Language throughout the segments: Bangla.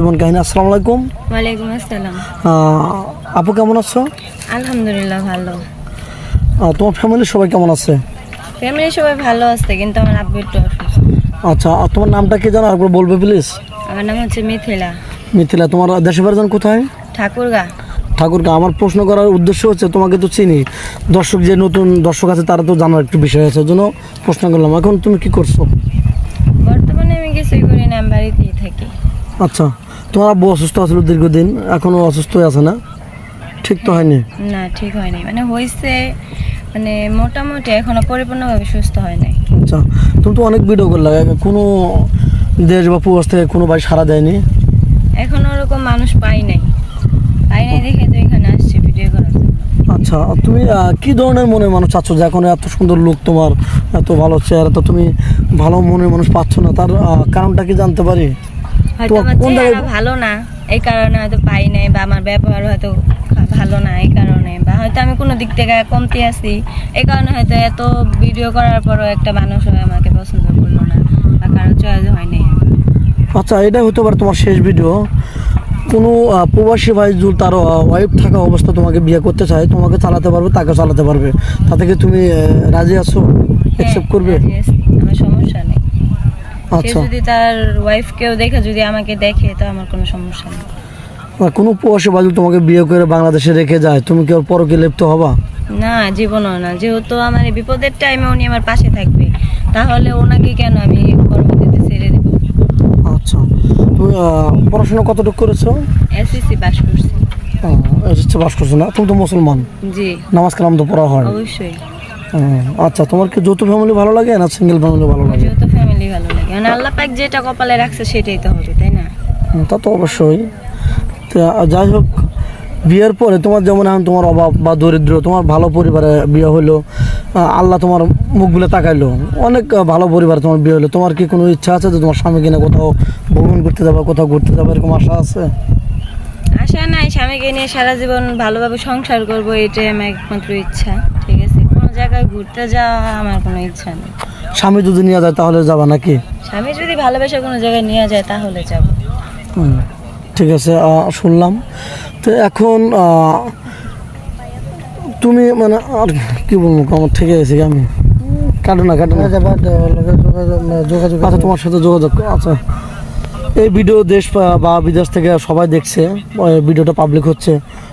জীবন কাহিনী আসসালামু আলাইকুম। ওয়ালাইকুম আসসালাম। আপু কেমন আছো? আলহামদুলিল্লাহ ভালো। তোমার ফ্যামিলির সবাই কেমন আছে? ফ্যামিলি সবাই ভালো আছে কিন্তু আমার আব্বু একটু অসুস্থ। আচ্ছা আর তোমার নামটা কি জানো একবার বলবে প্লিজ আমার নাম হচ্ছে মিথিলা। মিথিলা তোমার দেশের বাড়ি কোথায়? ঠাকুরগা। ঠাকুরকে আমার প্রশ্ন করার উদ্দেশ্য হচ্ছে তোমাকে তো চিনি। দর্শক যে নতুন দর্শক আছে তারা তো জানার একটু বিষয় আছে জন্য প্রশ্ন করলাম। এখন তুমি কি করছ? বর্তমানে আমি কিছুই করি না আমি বাড়িতেই থাকি। আচ্ছা। তোমার আব্বু অসুস্থ আছিল দীর্ঘদিন এখনও অসুস্থ আছে না? ঠিক তো হয়নি? না ঠিক হয়নি। মানে হয়েছে মানে মোটামুটি এখনও পরিপূর্ণভাবে সুস্থ হয় নাই আচ্ছা তুমি তো অনেক ভিডিও করলে কোনো দেশ বা প্রবাস থেকে কোনো ভাই সারা দেয়নি? এখনও ওরকম মানুষ পাই নাই। পাই নাই দেখে তো এখানে আসছি ভিডিও করার আচ্ছা তুমি কি ধরনের মনের মানুষ চাচ্ছ যে এখন এত সুন্দর লোক তোমার এত ভালো চেহারা তো তুমি ভালো মনের মানুষ পাচ্ছ না? তার কারণটা কি জানতে পারি? হয়তো আমার কোন চেহারা ভালো না এই কারণে হয়তো পাই নাই বা আমার ব্যবহার হয়তো ভালো না এই কারণে বা হয়তো আমি কোনো দিক থেকে কমতি আছি। এই কারণে হয়তো এত ভিডিও করার পরও একটা মানুষ আমাকে পছন্দ করল না বা কারও চয়েস হয়নি আচ্ছা এটা হতে পারে তোমার শেষ ভিডিও কোনো প্রবাসী ভাই যদি তার ওয়াইফ থাকা অবস্থা তোমাকে বিয়ে করতে চায় তোমাকে চালাতে পারবে তাকে চালাতে পারবে। তাতে কি তুমি রাজি আছো? অ্যাকসেপ্ট করবে রাজি আছি, আমার সমস্যা নেই সে আচ্ছা। যদি তার ওয়াইফকেও দেখে যদি আমাকে দেখে তো আমার কোনো সমস্যা নেই। কোনো ভাই তোমাকে বিয়ে করে বাংলাদেশে রেখে যায় তুমি কি ওর পরকে লিপ্ত হবা? না জীবনও না। যেহেতু আমার এই বিপদের টাইমে উনি আমার পাশে থাকবে তাহলে ওনাকে কেন আমি পরবর্তীতে ছেড়ে দেবো? আচ্ছা। তুমি পড়াশোনা কতটুকু করেছ? এসএসসি পাস করছি। না? তুমি তো মুসলমান। জি। নামাজ কালাম তো পড়া হয়। অবশ্যই। আচ্ছা। তোমার কি যৌথ ফ্যামিলি ভালো লাগে না সিঙ্গেল ফ্যামিলি ভালো লাগে যেহেতু ফ্যামিলি ভালো লাগে মানে আল্লাহ পাক যেটা কপালে রাখছে সেটাই তো হবে তাই না? তা তো অবশ্যই। তা যাই হোক বিয়ের পরে তোমার যেমন এখন তোমার অভাব বা দরিদ্র তোমার ভালো পরিবারে বিয়ে হলো আল্লাহ তোমার মুখগুলো তাকাইলো অনেক ভালো পরিবার তোমার বিয়ে হলো। তোমার কি কোনো ইচ্ছা আছে যে তোমার স্বামী কিনা কোথাও ভ্রমণ করতে যাবে কোথাও ঘুরতে যাবে এরকম আশা আছে? আশা নাই স্বামীকে নিয়ে সারা জীবন ভালোভাবে সংসার করব এটাই আমার একমাত্র ইচ্ছা ঠিক আছে? কোনো জায়গায় ঘুরতে যাওয়া আমার কোনো ইচ্ছা নেই। স্বামী যদি নিয়ে যায় তাহলে যাবা নাকি? স্বামী যদি ভালোবেসে কোনো জায়গায় নিয়ে যায় তাহলে যাব। ঠিক আছে শুনলাম। তো এখন তুমি মানে আর কি বলব আমার থেকে এসে আমি? কাটো না কাটো না। যোগাযোগ আচ্ছা তোমার সাথে যোগাযোগ আচ্ছা। এই ভিডিও দেশ বা- বা বিদেশ থেকে সবাই দেখছে ভিডিওটা পাবলিক হচ্ছে।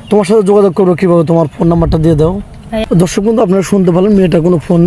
তোমার সাথে যোগাযোগ করব কীভাবে? তোমার ফোন নাম্বারটা দিয়ে দাও। দর্শক কিন্তু আপনারা শুনতে পারেন মেয়েটা কোনো ফোন